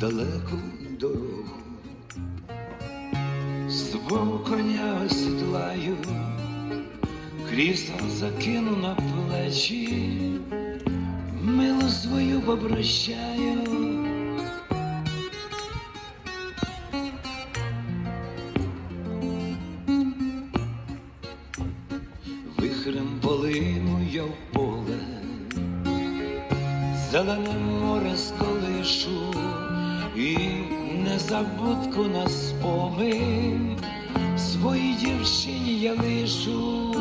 далеку дорогу, свого коня осідлаю, крісло закину на плечі, мило свою попрощаю. Вихрем полину я в поле, зелене море і незабудку на спомин своїй дівчині я лишу,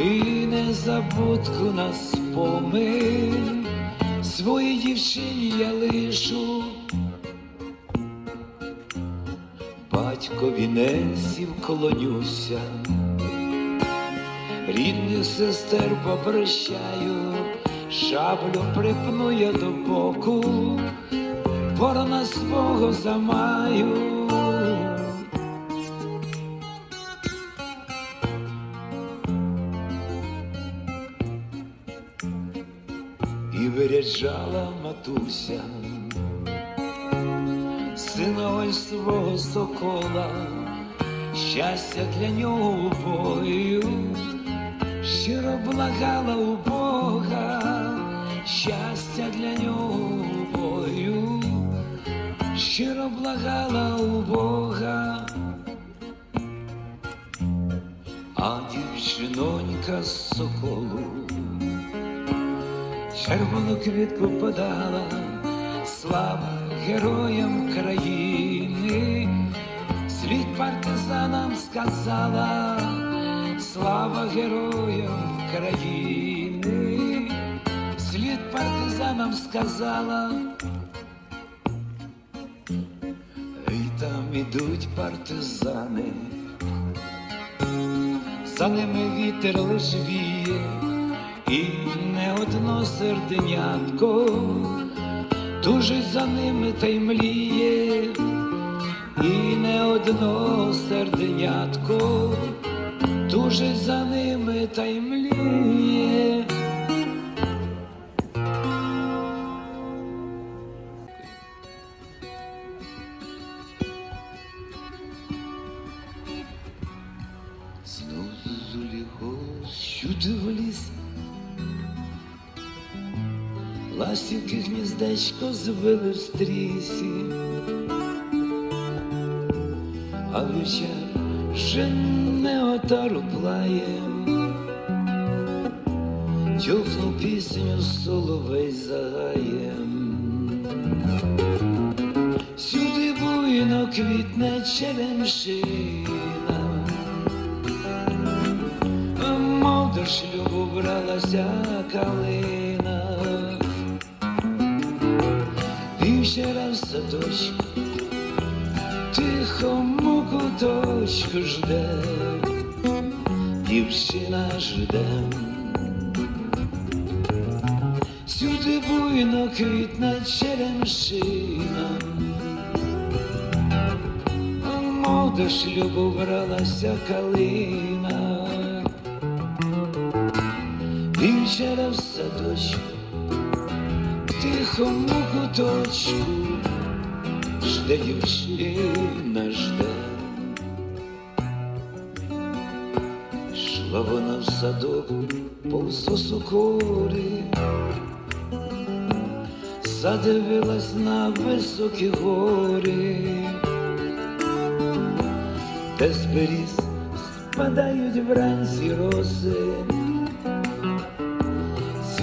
і незабудку на спомин своїй дівчині я лишу. Батькові несів клонюся, рідних сестер попрощаю, шаблю припну я до боку, ворона свого замаю. І виряджала матуся сина ось свого сокола, щастя для нього бою, щиро благала у Бога, щастя для нього бою, щиро благала у Бога, а дівчинонька з соколу червону квітку подала, слава героям країни, світ партизанам сказала, слава героям країни, світ партизанам сказала. Ідуть партизани, за ними вітер лиш віє, і не одно серденятко тужить за ними та й мліє, і не одно серденятко тужить за ними та й мліє. Зозулі в ліс. Ластівки гніздечко звили в стрісі, а вечер вже не отару плає, тюхну пісню соловей загаєм. Сюди буйно квітне черемшина, шлюбу бралася калина. І ще раз садочку, тихому куточку жде, дівчина жде. Сюди буйно квітне черемшина, а мов до шлюбу бралася калина. Вівчера в садочку, в тихому куточку, жде дівчина жде. Шла вона в садок повз осокори, задивилась на високі гори, де з спадають вранці роси,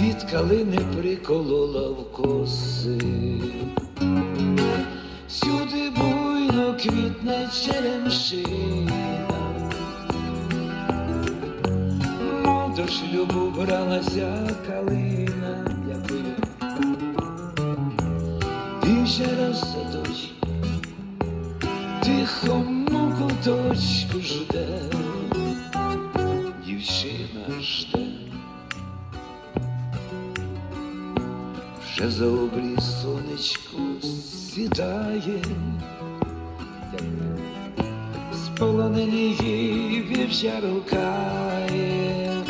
світ калини приколола в коси. Сюди буйно квітне черемшина, до шлюбу бралася калина, дякую. І ще раз в садочку, тихому куточку жде, дівчина жде. Вже за обрій сонечко сідає, сполонені її вівча рукає.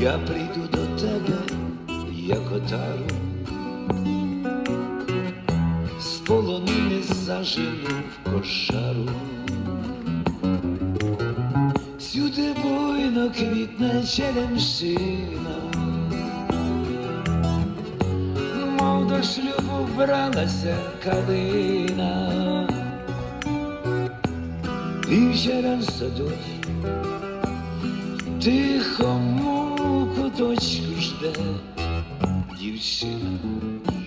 Я прийду до тебе, як отару, зажину в кошару. Сюди буйно квітне черемшина, до шлюбу бралася калина, Вівчарем садочку, тихому куточку жде, дівчина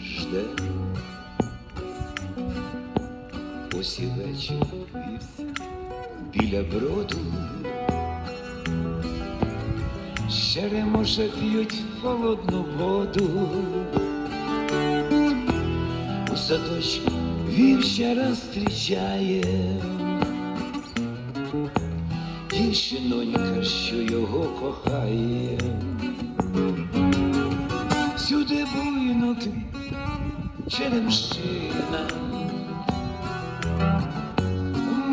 жде. Ось і вечір біля броду, Черемоша п'ють холодну воду. У садочку вівчара зустрічає дівчинонька, що його кохає. Сюди буйно квіт черемшина,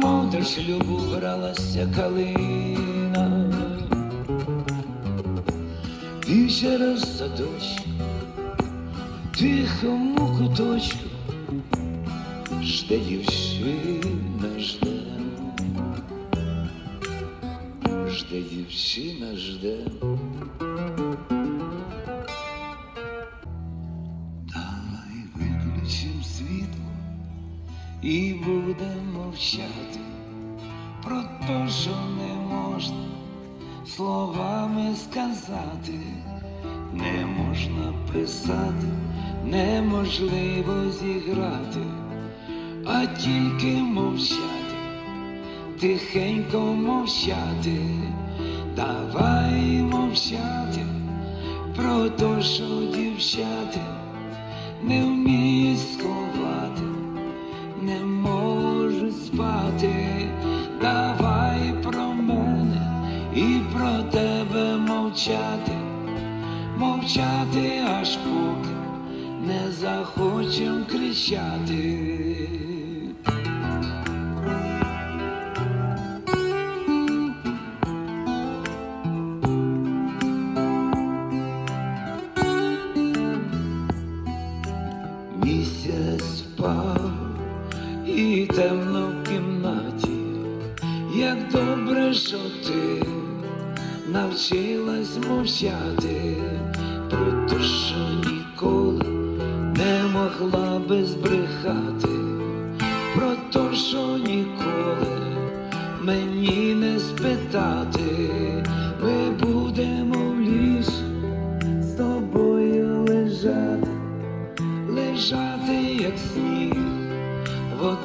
мов шлюбу бралася калина. Вівчара в садочку, тихому куточку, дівчина, жде, жде дівчина, жде. Давай виключим світло і будемо мовчати. Про те, що не можна словами сказати, не можна писати, неможливо зіграти, тільки мовчати, тихенько мовчати, давай мовчати про те, що дівчата не вміють сховати, не можуть спати, давай про мене і про тебе мовчати, мовчати аж поки не захочем кричати. Темно в кімнаті, як добре, що ти навчилась мовчати про те, що ніколи не могла би збрехати,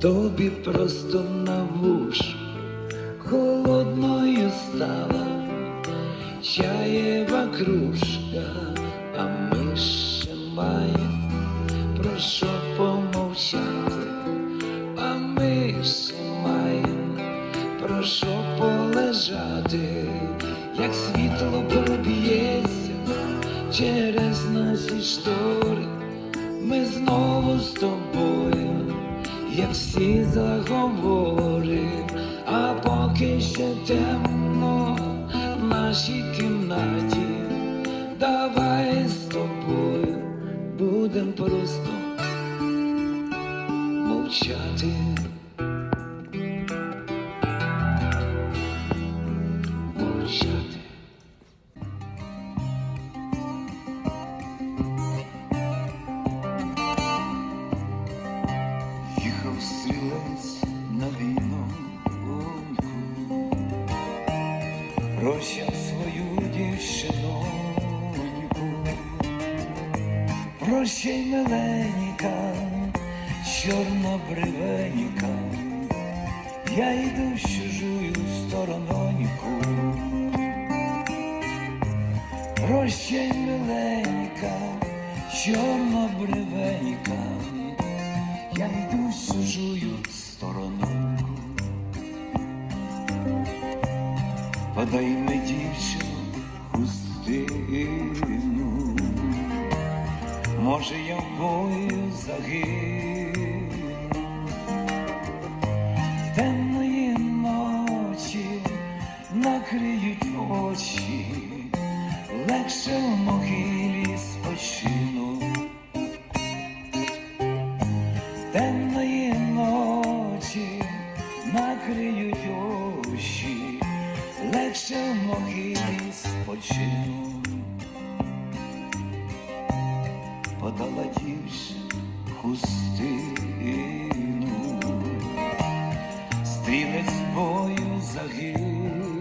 Тобі просто на вуш холодною стала чаєва кружка, а ми ще маємо всі заговорим, а поки ще темно в нашій кімнаті, давай з тобою будем просто. Мовчати. Прощав свою дівчиноньку, прощай миленька, чорнобривенька, я йду в чужую сторононьку. Прощай миленька, чорнобривенька, я йду з чужою сторону. Подай ми дівчину хустину, може я в бою загину. Темної ночі накриють очі, легше в могилі спочину. Темної ночі накриють очі, легше в могилі спочину. Подала хустину, стрілець бою загинув.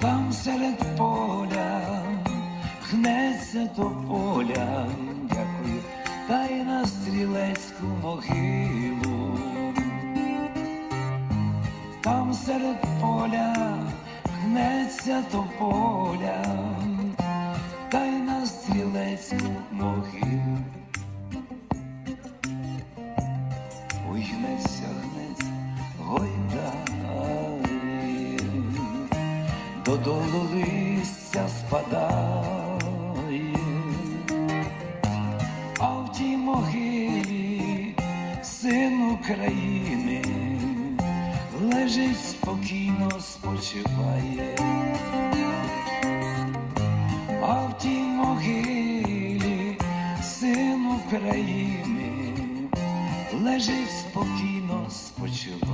Там серед поля гнеться до поля, дякую, та й на стрілецьку могилу. Серед поля гнеться до поля, та й на стрілецьку могилу. Ой, гнеться, гнеться, гойдає, додолу листя спадає, а в тій могилі син України лежить спокійно спочиває, а в тій могилі син України лежить спокійно спочиває.